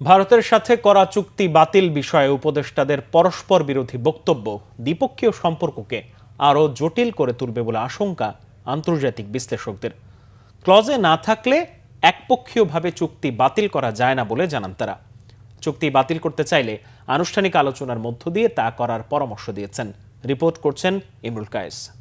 ভারতের সাথে করা চুক্তি বাতিল বিষয়ে উপদেষ্টাদের পরস্পর বিরোধী বক্তব্য দ্বিপক্ষীয় সম্পর্ককে আরও জটিল করে তুলবে বলে আশঙ্কা আন্তর্জাতিক বিশ্লেষকদের। ক্লজে না থাকলে একপক্ষীয়ভাবে চুক্তি বাতিল করা যায় না বলে জানান তারা। চুক্তি বাতিল করতে চাইলে আনুষ্ঠানিক আলোচনার মধ্য দিয়ে তা করার পরামর্শ দিয়েছেন। রিপোর্ট করছেন ইমরুল কায়েস।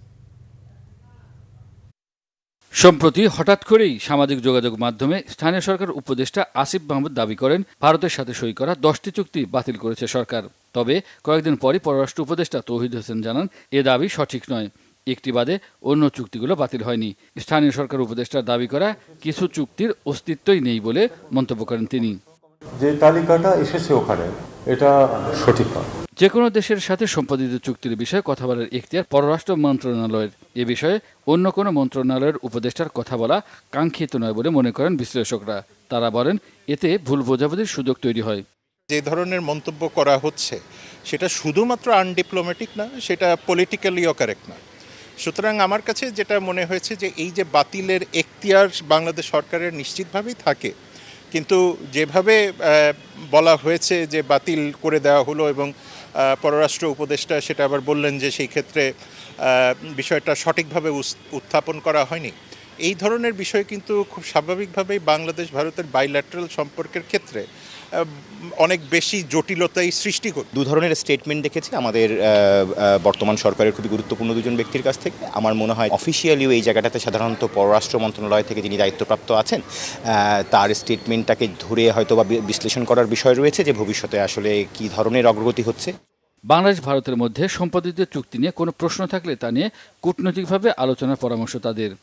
সম্প্রতি হঠাৎ করেই সামাজিক যোগাযোগ মাধ্যমে স্থানীয় সরকার উপদেষ্টা আসিফ মাহমুদ দাবি করেন, ভারতের সাথে সই করা দশটি চুক্তি বাতিল করেছে সরকার। তবে কয়েকদিন পরই পররাষ্ট্র উপদেষ্টা তৌহিদ হোসেন জানান, এ দাবি সঠিক নয়। একটি বাদে অন্য চুক্তিগুলো বাতিল হয়নি। স্থানীয় সরকার উপদেষ্টার দাবি করা, কিছু চুক্তির অস্তিত্বই নেই বলে মন্তব্য করেন তিনি। যে তালিকাটা এসেছে ওখানে, এটা সঠিক নয়। যে কোনো দেশের সাথে সম্পাদিত চুক্তির বিষয়ে কথা বলার এখতিয়ার পররাষ্ট্র মন্ত্রণালয়ের এ বিষয়ে অন্য কোনো মন্ত্রণালয়ের উপদেষ্টার কথা বলা কাঙ্ক্ষিত নয় বলে মনে করেন বিশ্লেষকরা। তারা বলেন, এতে ভুল বোঝাবুঝির সুযোগ তৈরি হয়। যে ধরনের মন্তব্য করা হচ্ছে, সেটা শুধুমাত্র আনডিপ্লোম্যাটিক না, সেটা পলিটিক্যালিও কারেক্ট না। সুতরাং আমার কাছে যেটা মনে হয়েছে যে, এই যে বাতিলের এখতিয়ার বাংলাদেশ সরকারের নিশ্চিতভাবেই থাকে কিন্তু যেভাবে বলা হয়েছে যে বাতিল করে দেওয়া হলো এবং পররাষ্ট্র উপদেষ্টা সেটা আবার বললেন যে সেই ক্ষেত্রে বিষয়টা সঠিকভাবে উত্থাপন করা হয়নি। এই ধরনের বিষয় কিন্তু খুব স্বাভাবিকভাবেই বাংলাদেশ ভারতের বাইল্যাটারাল সম্পর্কের ক্ষেত্রে অনেক বেশি জটিলতাই সৃষ্টি করবে। দু ধরনের স্টেটমেন্ট দেখেছি আমাদের বর্তমান সরকারের খুবই গুরুত্বপূর্ণ দুজন ব্যক্তির কাছ থেকে। আমার মনে হয় অফিসিয়ালিও এই জায়গাটাতে সাধারণত পররাষ্ট্র মন্ত্রণালয় থেকে যিনি দায়িত্বপ্রাপ্ত আছেন তার স্টেটমেন্টটাকে ধরে হয়তো বা বি- বিশ্লেষণ করার বিষয় রয়েছে যে ভবিষ্যতে আসলে কি ধরনের অগ্রগতি হচ্ছে। বাংলাদেশ ভারতের মধ্যে সম্পাদিত চুক্তি নিয়ে কোনো প্রশ্ন থাকলে তা নিয়ে কূটনৈতিকভাবে আলোচনার পরামর্শ তাদের।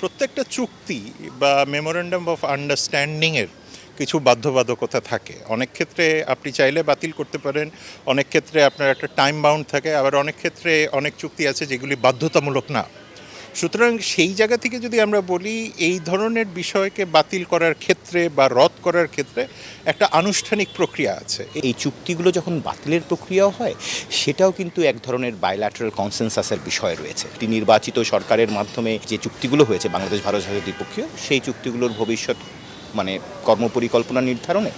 প্রত্যেকটা চুক্তি বা মেমোরেন্ডাম অফ আন্ডারস্ট্যান্ডিংয়ের কিছু বাধ্যবাধকতা থাকে। অনেক ক্ষেত্রে আপনি চাইলে বাতিল করতে পারেন, অনেক ক্ষেত্রে আপনার একটা টাইম বাউন্ড থাকে, আবার অনেক ক্ষেত্রে অনেক চুক্তি আছে যেগুলি বাধ্যতামূলক না। সুতরাং সেই জায়গা থেকে যদি আমরা বলি এই ধরনের বিষয়কে বাতিল করার ক্ষেত্রে বা রদ করার ক্ষেত্রে একটা আনুষ্ঠানিক প্রক্রিয়া আছে। এই চুক্তিগুলো যখন বাতিলের প্রক্রিয়াও হয় সেটাও কিন্তু এক ধরনের বাইল্যাটারাল কনসেনসাসের বিষয় রয়েছে। একটি নির্বাচিত সরকারের মাধ্যমে যে চুক্তিগুলো হয়েছে বাংলাদেশ ভারত সাথে দ্বিপক্ষীয় সেই চুক্তিগুলোর ভবিষ্যৎ মানে কর্মপরিকল্পনা নির্ধারণে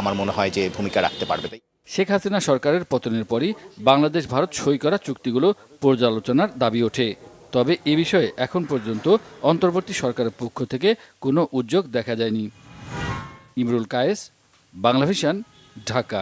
আমার মনে হয় যে ভূমিকা রাখতে পারবে। তাই শেখ হাসিনা সরকারের পতনের পরই বাংলাদেশ ভারত সই করা চুক্তিগুলো পর্যালোচনার দাবি ওঠে। তবে এ বিষয়ে এখন পর্যন্ত অন্তর্বর্তী সরকারের পক্ষ থেকে কোনো উদ্যোগ দেখা যায়নি। ইমরুল কায়েস, বাংলাভিশন, ঢাকা।